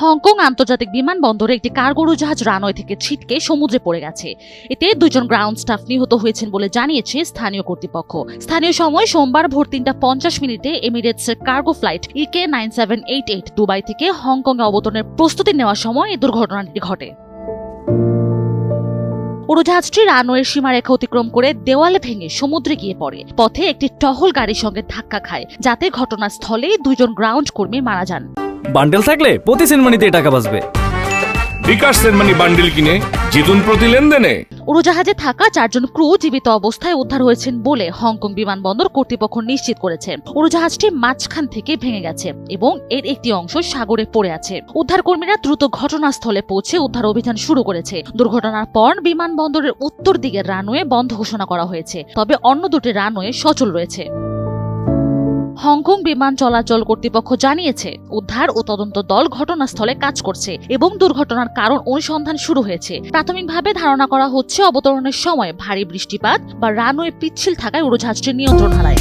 Hong Kong আন্তর্জাতিক বিমানবন্দরে একটি কার্গো জাহাজ রানওয়ে থেকে ছিটকে সমুদ্রে পড়ে গেছে। এতে দুজন গ্রাউন্ড স্টাফ নিহত হয়েছেন বলে জানিয়েছে স্থানীয় কর্তৃপক্ষ। স্থানীয় সময় সোমবার ভোর তিনটা পঞ্চাশ মিনিটে এমিরেটসের cargo flight EK nine seven eight eight Dubai থেকে হংকংয়ে অবতরণের প্রস্তুতি নেওয়ার সময় এই দুর্ঘটনাটি ঘটে। উড়োজাহাজটি রানওয়ের সীমারেখা অতিক্রম করে দেওয়ালে ভেঙে সমুদ্রে গিয়ে পড়ে। পথে একটি টহল গাড়ির সঙ্গে ধাক্কা খায়। যাতে ঘটনাস্থলেই দুইজন গ্রাউন্ড কর্মী মারা যান। বান্ডেল থাকলে প্রতি সেনমানিতে টাকা বাঁচবে। বিকাশ সেনমানি বান্ডিল কিনে জিতুন প্রতি লেনদেনে। উড়োজাহাজে থাকা চারজন ক্রু জীবিত অবস্থায় উদ্ধার হয়েছেন বলে হংকং বিমানবন্দর কর্তৃপক্ষ নিশ্চিত করেছে। উড়োজাহাজটি মাঝখান থেকে ভেঙে গেছে এবং এর একটি অংশ সাগরে পড়ে আছে। উদ্ধারকর্মীরা দ্রুত ঘটনাস্থলে পৌঁছে উদ্ধার অভিযান শুরু করেছে। দুর্ঘটনার পর বিমানবন্দরের উত্তর দিকের রানওয়ে বন্ধ ঘোষণা করা হয়েছে। তবে অন্য দুটি রানওয়ে সচল রয়েছে। হংকং বিমান চলাচল কর্তৃপক্ষ জানিয়েছে, উদ্ধার ও তদন্ত দল ঘটনাস্থলে কাজ করছে এবং দুর্ঘটনার কারণ অনুসন্ধান শুরু হয়েছে। প্রাথমিকভাবে ধারণা করা হচ্ছে অবতরণের সময় ভারী বৃষ্টিপাত বা রানওয়ে পিচ্ছিল থাকায় উড়োজাহাজটি নিয়ন্ত্রণ হারায়।